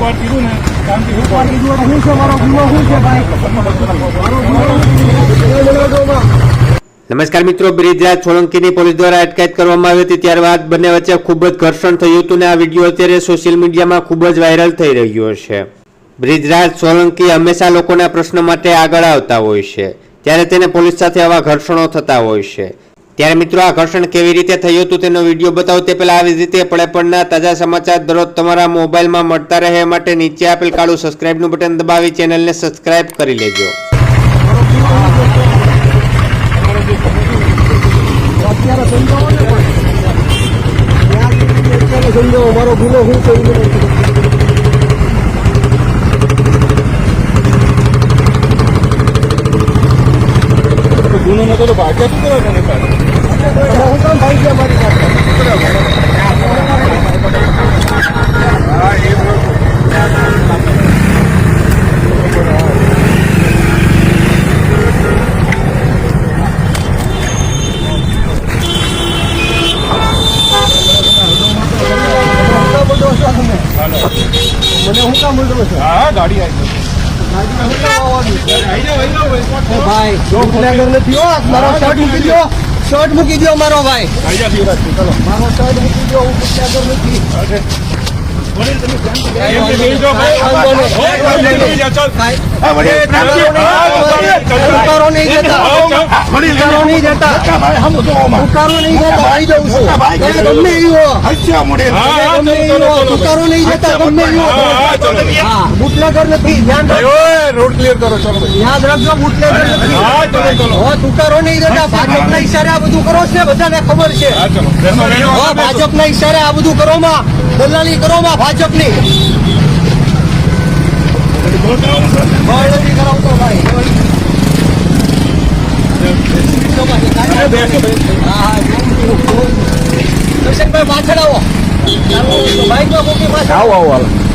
વાત કીધું ને, કારણ કે ગુનો શું છે, મારો ગુનો શું છે? નમસ્કાર મિત્રો બ્રિજરાજ સોલંકીની પોલીસ દ્વારા અટકાયત કરવામાં આવી હતી. ત્યારબાદ બંને વચ્ચે ખૂબ જ ઘર્ષણ થયું હતું ને આ વીડિયો અત્યારે સોશિયલ મીડિયામાં ખૂબ જ વાયરલ થઈ રહ્યો છે. બ્રિજરાજ સોલંકી હંમેશા લોકોના પ્રશ્ન માટે આગળ આવતા હોય છે. ત્યારે તેને પોલીસ સાથે આવા ઘર્ષણો થતા હોય છે. ત્યારે મિત્રો આ ઘર્ષણ કેવી રીતે થયું હતું તેનો વીડિયો બતાવો તે પહેલાં આવી રીતે પડે પડના તાજા સમાચાર દરરોજ તમારા મોબાઈલમાં મળતા રહે માટે નીચે આપેલ કાળું સબસ્ક્રાઇબનું બટન દબાવી ચેનલને સબસ્ક્રાઇબ કરી લેજો અત્યારે સમજાવો ને પણ. ત્યાં સુધી અત્યારે સમજાવો મારો ગુનો શું છે એ બધું. તો ભાગ્યા શું કરવા? હું કામ ભાઈ ગયા મારી પાસે? હા એ મને હું કામ બોલો છો હા હા ગાડી આવી ભાઈ. નથી હો મારો શર્ટ મૂકી દો શર્ટ મૂકી દો મારો ભાઈ. મારો શર્ટ મૂકી દો હું નથી બુટલેગર નથી રોડ ક્લિયર કરો ચલો યાદ રાખજો બુટલેગર નથી. ઉતારો નહીં જતા ભાજપના ઈશારે આ બધું કરો છે બધાને ખબર છે ભાજપના ઈશારે આ બધું કરો માં દલાલી કરો માં ભાજપની. કરાવતો ભાઈ. પાછળ આવો. બાઈકમાં મૂકી પાછળ. આવો આવો.